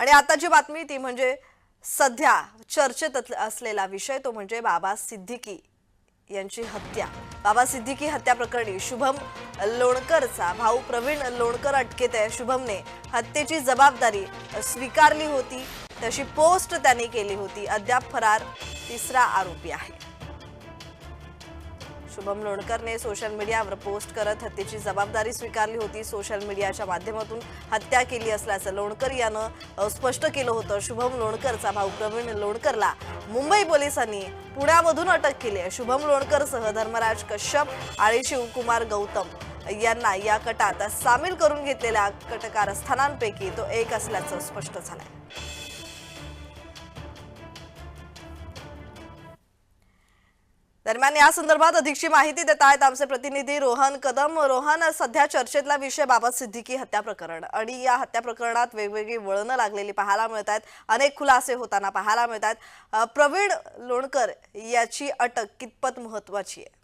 आणि आताची बातमी ती म्हणजे सध्या चर्चेत असलेला विषय तो म्हणजे बाबा सिद्दीकी यांची हत्या. बाबा सिद्दीकी हत्या प्रकरणी शुभम लोणकरचा भाऊ प्रवीण लोणकर अटकेत आहे शुभमने हत्येची जबाबदारी स्वीकारली होती. तशी पोस्ट त्याने केली होती. अद्याप फरार तिसरा आरोपी आहे. शुभम लोणकरने सोशल मीडियावर पोस्ट करत हत्येची जबाबदारी स्वीकारली होती. सोशल मीडियाच्या माध्यमातून हत्या केली असल्याचं लोणकर यानं स्पष्ट केलं होतं. शुभम लोणकरचा भाऊ प्रवीण लोणकरला मुंबई पोलिसांनी पुण्यामधून अटक केली आहे. शुभम लोणकरसह धर्मराज कश्यप आणि शिवकुमार गौतम यांना या कटात सामील करून घेतलेल्या कटकारस्थानांपैकी तो एक असल्याचं स्पष्ट झालंय. दरम्यान या संदर्भात अधिकची माहिती देत आहेत आमचे प्रतिनिधी रोहन कदम. रोहन सध्या चर्चेतला विषय बाबत सिद्दीकी हत्या प्रकरण आणि या हत्या प्रकरणात वेगवेगळी वळणं लागलेली पाहायला मिळत आहेत अनेक खुलासे होताना पाहायला मिळत आहेत प्रवीण लोणकर याची अटक कितपत महत्वाची आहे?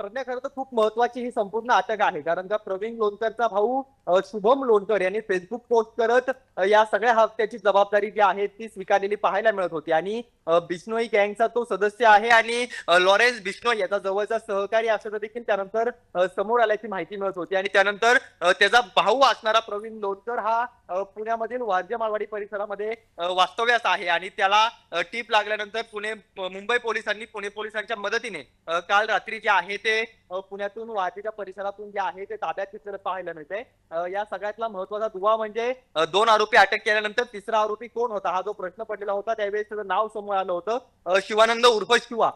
प्रज्ञा खरं तर खूप महत्वाची ही संपूर्ण अटक आहे. कारण का प्रवीण लोणकरचा भाऊ शुभम लोणकर यांनी फेसबुक पोस्ट करत या सगळ्या हत्याची जबाबदारी जी आहे ती स्वीकारलेली पाहायला मिळत होती. आणि बिश्नोई गँगचा तो सदस्य आहे आणि लॉरेन्स बिश्नोई याचा जवळचा सहकारी असल्याचं देखील त्यानंतर समोर आल्याची माहिती मिळत होती. आणि त्यानंतर त्याचा भाऊ असणारा प्रवीण लोणकर हा पुण्यामधील वारजे माळवाडी परिसरामध्ये वास्तव्यास आहे. आणि त्याला टीप लागल्यानंतर पुणे मुंबई पोलिसांनी पुणे पोलिसांच्या मदतीने काल रात्री जे आहे ते म्हणजे, ते पुण्यातून वाटेच्या परिसरातून जे आहे ते ताब्यात घेतलेलं पाहायला मिळते या सगळ्यातला महत्त्वाचा दुवा म्हणजे दोन आरोपी अटक केल्यानंतर तिसरा आरोपी कोण होता? हा जो प्रश्न पडलेला होता त्यावेळेस त्याचं नाव समोर आलं होतं. शिवानंद उर्फ शिवा.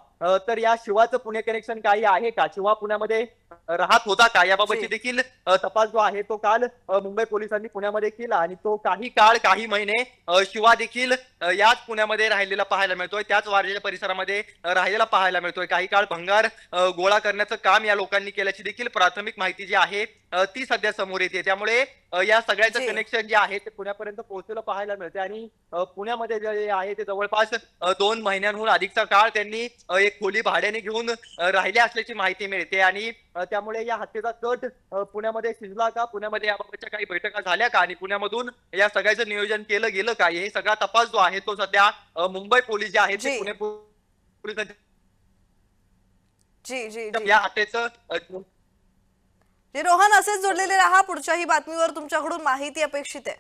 तर या शिवाचं पुणे कनेक्शन काही आहे का? शिवा पुण्यामध्ये राहत होता का? याबाबतची. देखील तपास जो आहे तो काल मुंबई पोलिसांनी पुण्यामध्ये केला आणि तो काही काळ काही महिने शिवा देखील याच पुण्यामध्ये राहिलेला पाहायला मिळतोय. त्याच वारजेच्या परिसरामध्ये राहिलेला पाहायला मिळतोय. काही काळ भंगार गोळा करण्याचं काम या लोकांनी केल्याची देखील प्राथमिक माहिती जी आहे ती सध्या समोर येते. त्यामुळे या सगळ्याचं. कनेक्शन जे आहे ते पुण्यापर्यंत पोहोचलेलं पाहायला मिळते आणि पुण्यामध्ये जे आहे ते जवळपास दोन महिन्यांहून अधिकचा काळ त्यांनी अ, एक खोली भाड्याने घेऊन राहिले असल्याची माहिती मिळते. आणि त्यामुळे या हत्येचा कट पुण्यामध्ये शिजला का? पुण्यामध्ये याबाबतच्या काही बैठका झाल्या का? आणि पुण्यामधून या सगळ्याचं नियोजन केलं गेलं का? हे सगळा तपास जो आहे तो सध्या मुंबई पोलीस जे आहेत. ते पुणे पोलिसांच्या या हत्येचं रोहन असेच जोडलेले राहा. पुढच्याही बातमीवर तुमच्याकडून माहिती अपेक्षित आहे.